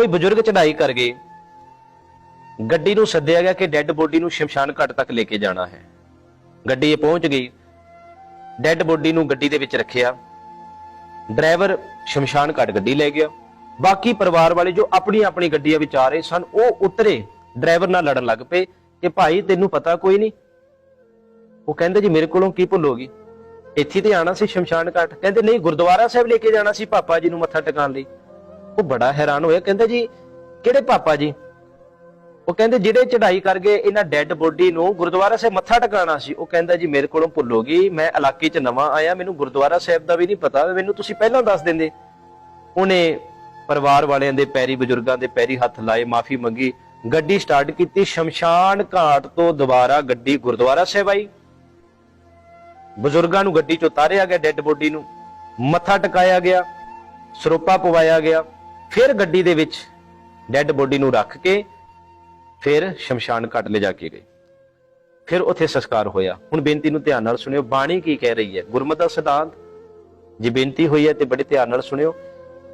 ਕੋਈ ਬਜ਼ੁਰਗ ਚੜਾਈ ਕਰ ਗਏ ਗੱਡੀ ਨੂੰ ਸੱਦਿਆ ਗਿਆ ਕਿ ਡੈੱਡ ਬੋਡੀ ਨੂੰ ਸ਼ਮਸ਼ਾਨ ਘਾਟ ਤੱਕ ਲੈ ਕੇ ਜਾਣਾ ਹੈ। ਗੱਡੀ ਇਹ ਪਹੁੰਚ ਗਈ। ਡੈੱਡ ਬੋਡੀ ਨੂੰ ਗੱਡੀ ਦੇ ਵਿੱਚ ਰੱਖਿਆ। ਡਰਾਈਵਰ ਸ਼ਮਸ਼ਾਨ ਘਾਟ ਗੱਡੀ ਲੈ ਗਿਆ। ਬਾਕੀ ਪਰਿਵਾਰ ਵਾਲੇ ਜੋ ਆਪਣੀ ਆਪਣੀ ਗੱਡੀਆਂ ਵਿੱਚ ਆ ਰਹੇ ਸਨ, ਉਹ ਉਤਰੇ। ਡਰਾਈਵਰ ਨਾਲ ਲੜਨ ਲੱਗ ਪਏ ਕਿ ਭਾਈ, ਤੈਨੂੰ ਪਤਾ ਕੋਈ ਨਹੀਂ? ਉਹ ਕਹਿੰਦੇ, ਜੀ, ਮੇਰੇ ਕੋਲੋਂ ਕੀ ਭੁੱਲ ਹੋ ਗਈ? ਇੱਥੇ ਤੇ ਆਣਾ ਸੀ ਸ਼ਮਸ਼ਾਨ ਘਾਟ। ਕਹਿੰਦੇ, ਨਹੀਂ, ਗੁਰਦੁਆਰਾ ਸਾਹਿਬ ਲੈ ਕੇ ਜਾਣਾ ਸੀ ਪਾਪਾ ਜੀ ਨੂੰ ਮੱਥਾ ਟਿਕਾਉਣ ਲਈ। ਉਹ ਬੜਾ ਹੈਰਾਨ ਹੋਇਆ, ਕਹਿੰਦਾ ਜੀ, ਕਿਹੜੇ ਪਾਪਾ ਜੀ? ਉਹ ਕਹਿੰਦੇ ਜਿਹੜੇ ਚੜਾਈ ਕਰ ਗਏ ਇਹਨਾਂ ਡੈੱਡ ਬੋਡੀ ਨੂੰ ਗੁਰਦੁਆਰਾ ਸਾਹਿਬ ਮੱਥਾ ਟਿਕਾਣਾ ਸੀ, ਉਹ ਕਹਿੰਦਾ ਜੀ ਮੇਰੇ ਕੋਲੋਂ ਭੁੱਲ ਹੋ ਗਈ, ਮੈਂ ਇਲਾਕੇ 'ਚ ਨਵਾਂ ਆਇਆ, ਮੈਨੂੰ ਗੁਰਦੁਆਰਾ ਸਾਹਿਬ ਦਾ ਵੀ ਨਹੀਂ ਪਤਾ, ਮੈਨੂੰ ਤੁਸੀਂ ਪਹਿਲਾਂ ਦੱਸ ਦਿੰਦੇ। ਉਹਨੇ ਪਰਿਵਾਰ ਵਾਲਿਆਂ ਦੇ ਪੈਰੀ, ਬਜ਼ੁਰਗਾਂ ਦੇ ਪੈਰੀ ਹੱਥ ਲਾਏ, ਮਾਫੀ ਮੰਗੀ, ਗੱਡੀ ਸਟਾਰਟ ਕੀਤੀ, ਸ਼ਮਸ਼ਾਨ ਘਾਟ ਤੋਂ ਦੁਬਾਰਾ ਗੱਡੀ ਗੁਰਦੁਆਰਾ ਸਾਹਿਬ ਆਈ। ਬਜ਼ੁਰਗਾਂ ਨੂੰ ਗੱਡੀ 'ਚ ਉਤਾਰਿਆ ਗਿਆ ਡੈੱਡ ਬੋਡੀ ਨੂੰ, ਮੱਥਾ ਟਿਕਾਇਆ ਗਿਆ, ਸਰੋਪਾ ਪਵਾਇਆ ਗਿਆ। ਫਿਰ ਗੱਡੀ ਦੇ ਵਿੱਚ ਡੈੱਡ ਬੋਡੀ ਨੂੰ ਰੱਖ ਕੇ ਫਿਰ ਸ਼ਮਸ਼ਾਨ ਘਾਟ ਲੈ ਜਾ ਕੇ ਗਏ। ਫਿਰ ਉੱਥੇ ਸੰਸਕਾਰ ਹੋਇਆ। ਹੁਣ ਬੇਨਤੀ ਨੂੰ ਧਿਆਨ ਨਾਲ ਸੁਣਿਓ, ਬਾਣੀ ਕੀ ਕਹਿ ਰਹੀ ਹੈ? ਗੁਰਮਤਿ ਦਾ ਸਿਧਾਂਤ, ਜੇ ਬੇਨਤੀ ਹੋਈ ਹੈ ਤੇ ਬੜੇ ਧਿਆਨ ਨਾਲ ਸੁਣਿਓ।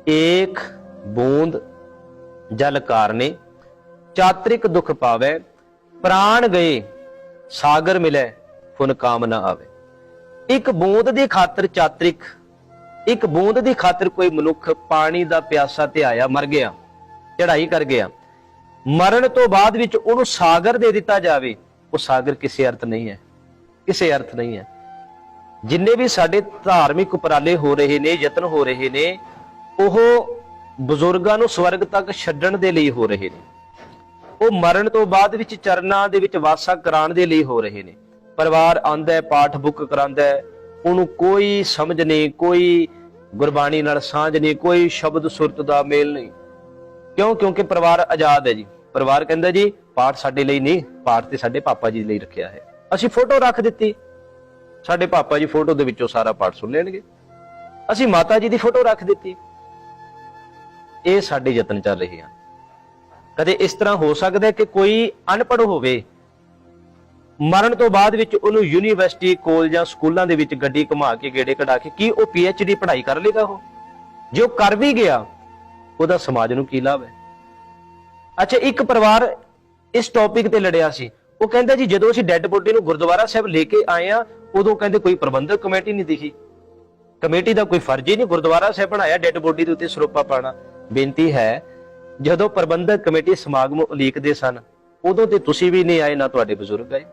ਏਕ ਬੂੰਦ ਜਲ ਕਾਰਨੇ, ਚਾਤ੍ਰਿਕ ਦੁਖ ਪਾਵੇ, ਪ੍ਰਾਣ ਗਏ, ਸਾਗਰ ਮਿਲੇ, ਫੁਨ ਕਾਮ ਨਾ ਆਵੇ। ਇੱਕ ਬੂੰਦ ਦੀ ਖਾਤਰ ਚਾਤ੍ਰਿਕ ਇੱਕ ਬੂੰਦ ਦੀ ਖਾਤਰ ਕੋਈ ਮਨੁੱਖ ਪਾਣੀ ਦਾ ਪਿਆਸਾ ਤੇ ਆਇਆ, ਮਰ ਗਿਆ ਚੜਾਈ ਕਰ ਗਿਆ। ਮਰਨ ਤੋਂ ਬਾਅਦ ਵਿੱਚ ਉਹਨੂੰ ਸਾਗਰ ਦੇ ਦਿੱਤਾ ਜਾਵੇ, ਉਹ ਸਾਗਰ ਕਿਸੇ ਅਰਥ ਨਹੀਂ ਹੈ, ਕਿਸੇ ਅਰਥ ਨਹੀਂ ਹੈ। ਜਿੰਨੇ ਵੀ ਸਾਡੇ ਧਾਰਮਿਕ ਉਪਰਾਲੇ ਹੋ ਰਹੇ ਨੇ, ਯਤਨ ਹੋ ਰਹੇ ਨੇ, ਉਹ ਬਜ਼ੁਰਗਾਂ ਨੂੰ ਸਵਰਗ ਤੱਕ ਛੱਡਣ ਦੇ ਲਈ ਹੋ ਰਹੇ ਨੇ। ਉਹ ਮਰਨ ਤੋਂ ਬਾਅਦ ਵਿੱਚ ਚਰਨਾਂ ਦੇ ਵਿੱਚ ਵਾਸਾ ਕਰਾਉਣ ਦੇ ਲਈ ਹੋ ਰਹੇ ਨੇ। ਪਰਿਵਾਰ ਆਂਦਾ ਪਾਠ ਬੁੱਕ ਕਰਾਂਦਾ ਉਹਨੂੰ ਕੋਈ ਸਮਝ ਨਹੀਂ, ਕੋਈ ਗੁਰਬਾਣੀ ਨਾਲ ਸਾਂਝ ਨਹੀਂ, ਕੋਈ ਸ਼ਬਦ ਸੁਰਤ ਦਾ ਮੇਲ ਨਹੀਂ। ਕਿਉਂ? ਕਿਉਂਕਿ ਪਰਿਵਾਰ ਆਜ਼ਾਦ ਹੈ ਜੀ। ਪਰਿਵਾਰ ਕਹਿੰਦਾ ਜੀ, ਪਾਠ ਸਾਡੇ ਲਈ ਨਹੀਂ, ਪਾਠ ਤੇ ਸਾਡੇ ਪਾਪਾ ਜੀ ਲਈ ਰੱਖਿਆ ਹੈ। ਅਸੀਂ ਫੋਟੋ ਰੱਖ ਦਿੱਤੀ। ਸਾਡੇ ਪਾਪਾ ਜੀ ਫੋਟੋ ਦੇ ਵਿੱਚੋਂ ਸਾਰਾ ਪਾਠ ਸੁਣ ਲੈਣਗੇ। ਅਸੀਂ ਮਾਤਾ ਜੀ ਦੀ ਫੋਟੋ ਰੱਖ ਦਿੱਤੀ। ਇਹ ਸਾਡੇ ਯਤਨ ਚੱਲ ਰਹੇ ਹਨ। ਕਦੇ ਇਸ ਤਰ੍ਹਾਂ ਹੋ ਸਕਦਾ ਹੈ ਕਿ ਕੋਈ ਅਨਪੜ੍ਹ ਹੋਵੇ ਮਰਨ ਤੋਂ ਬਾਅਦ ਵਿੱਚ ਉਹਨੂੰ ਯੂਨੀਵਰਸਿਟੀ ਕਾਲਜਾਂ ਸਕੂਲਾਂ ਦੇ ਵਿੱਚ ਗੱਡੀ ਘੁਮਾ ਕੇ, ਗੇੜੇ ਕਢਾ ਕੇ, ਕੀ ਉਹ ਡੀ ਪੜ੍ਹਾਈ ਕਰ ਲੇਗਾ ਉਹ? ਜੇ ਉਹ ਕਰ ਵੀ ਗਿਆ, ਉਹਦਾ ਸਮਾਜ ਨੂੰ ਕੀ ਲਾਭ ਹੈ? ਅੱਛਾ, ਇੱਕ ਪਰਿਵਾਰ ਇਸ ਟੌਪਿਕ ਤੇ ਲੜਿਆ ਸੀ। ਉਹ ਕਹਿੰਦਾ ਜੀ, ਜਦੋਂ ਅਸੀਂ ਡੈੱਡ ਬੋਡੀ ਨੂੰ ਗੁਰਦੁਆਰਾ ਸਾਹਿਬ ਲੈ ਕੇ ਆਏ ਆ ਉਦੋਂ ਕਹਿੰਦੇ ਕੋਈ ਪ੍ਰਬੰਧਕ ਕਮੇਟੀ ਨਹੀਂ ਦਿਖੀ। ਕਮੇਟੀ ਦਾ ਕੋਈ ਫਰਜ਼ ਹੀ ਨਹੀਂ ਗੁਰਦੁਆਰਾ ਸਾਹਿਬ ਬਣਾਇਆ ਡੈੱਡ ਬੋਡੀ ਦੇ ਉੱਤੇ ਸਰੋਪਾ ਪਾਣਾ ਬੇਨਤੀ ਹੈ, ਜਦੋਂ ਪ੍ਰਬੰਧਕ ਕਮੇਟੀ ਸਮਾਗਮ ਉਲੀਕਦੇ ਸਨ, ਉਦੋਂ ਤੇ ਤੁਸੀਂ ਵੀ ਨਹੀਂ ਆਏ, ਨਾ ਤੁਹਾਡੇ ਬਜ਼ੁਰਗ ਆਏ।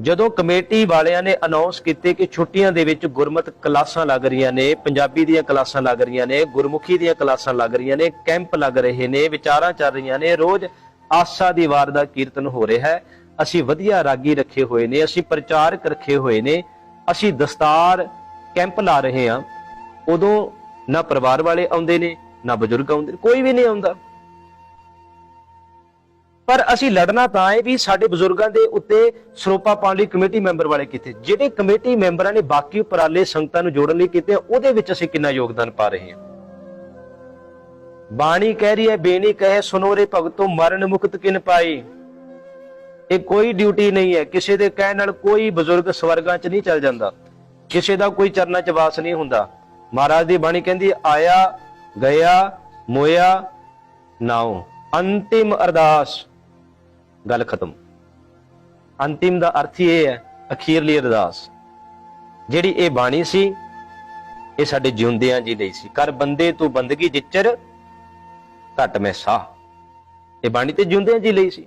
ਜਦੋਂ ਕਮੇਟੀ ਵਾਲਿਆਂ ਨੇ ਅਨਾਉਂਸ ਕੀਤੇ ਕਿ ਛੁੱਟੀਆਂ ਦੇ ਵਿੱਚ ਗੁਰਮਤ ਕਲਾਸਾਂ ਲੱਗ ਰਹੀਆਂ ਨੇ, ਪੰਜਾਬੀ ਦੀਆਂ ਕਲਾਸਾਂ ਲੱਗ ਰਹੀਆਂ ਨੇ, ਗੁਰਮੁਖੀ ਦੀਆਂ ਕਲਾਸਾਂ ਲੱਗ ਰਹੀਆਂ ਨੇ, ਕੈਂਪ ਲੱਗ ਰਹੇ ਨੇ, ਵਿਚਾਰਾਂ ਚੱਲ ਰਹੀਆਂ ਨੇ, ਰੋਜ਼ ਆਸਾ ਦੀ ਵਾਰ ਦਾ ਕੀਰਤਨ ਹੋ ਰਿਹਾ ਹੈ। ਅਸੀਂ ਵਧੀਆ ਰਾਗੀ ਰੱਖੇ ਹੋਏ ਨੇ, ਅਸੀਂ ਪ੍ਰਚਾਰਕ ਰੱਖੇ ਹੋਏ ਨੇ, ਅਸੀਂ ਦਸਤਾਰ ਕੈਂਪ ਲਾ ਰਹੇ ਹਾਂ। ਉਦੋਂ ਨਾ ਪਰਿਵਾਰ ਵਾਲੇ ਆਉਂਦੇ ਨੇ, ਨਾ ਬਜ਼ੁਰਗ ਆਉਂਦੇ ਕੋਈ ਵੀ ਨਹੀਂ ਆਉਂਦਾ। ਪਰ ਅਸੀਂ ਲੜਨਾ ਤਾਂ ਹੈ ਵੀ ਸਾਡੇ ਬਜ਼ੁਰਗਾਂ ਦੇ ਉੱਤੇ ਸਰੋਪਾ ਪਾਉਣ ਲਈ ਕਮੇਟੀ ਮੈਂਬਰ ਵਾਲੇ ਕੀਤੇ। ਜਿਹੜੇ ਕਮੇਟੀ ਮੈਂਬਰਾਂ ਨੇ ਬਾਕੀ ਉਪਰਾਲੇ ਸੰਗਤਾਂ ਨੂੰ ਜੋੜਨ ਲਈ ਕੀਤੇ, ਉਹਦੇ ਵਿੱਚ ਅਸੀਂ ਕਿੰਨਾ ਯੋਗਦਾਨ ਪਾ ਰਹੇ ਹਾਂ। ਬਾਣੀ ਕਹਿ ਰਹੀ ਹੈ, ਬੇਨੀ ਕਹੇ, ਸੁਨੋ ਰੇ ਭਗਤੋ, ਮਰਨ ਮੁਕਤ ਕਿਨ ਪਾਈ? ਇਹ ਕੋਈ ਡਿਊਟੀ ਨਹੀਂ ਹੈ। ਕਿਸੇ ਦੇ ਕਹਿਣ ਨਾਲ ਕੋਈ ਬਜ਼ੁਰਗ ਸਵਰਗਾਂ 'ਚ ਨਹੀਂ ਚੱਲ ਜਾਂਦਾ। ਕਿਸੇ ਦਾ ਕੋਈ ਚਰਨਾਂ 'ਚ ਵਾਸ ਨਹੀਂ ਹੁੰਦਾ। ਮਹਾਰਾਜ ਦੀ ਬਾਣੀ ਕਹਿੰਦੀ ਆਇਆ, ਗਿਆ, ਮੋਇਆ, ਨਾਉ। ਅੰਤਿਮ ਅਰਦਾਸ। ਗੱਲ ਖਤਮ। ਅੰਤਿਮ ਦਾ ਅਰਥ ਇਹ ਹੈ ਅਖੀਰਲੀ ਅਰਦਾਸ। ਜਿਹੜੀ ਇਹ ਬਾਣੀ ਸੀ, ਇਹ ਸਾਡੇ ਜਿਉਂਦਿਆਂ ਜੀ ਲਈ ਸੀ। ਕਰ ਬੰਦੇ ਤੂੰ ਬੰਦਗੀ ਜਿੱਚਰ, ਘਟ ਮੈਂ ਸਾਹ। ਇਹ ਬਾਣੀ ਤੇ ਜਿਉਂਦਿਆਂ ਜੀ ਲਈ ਸੀ।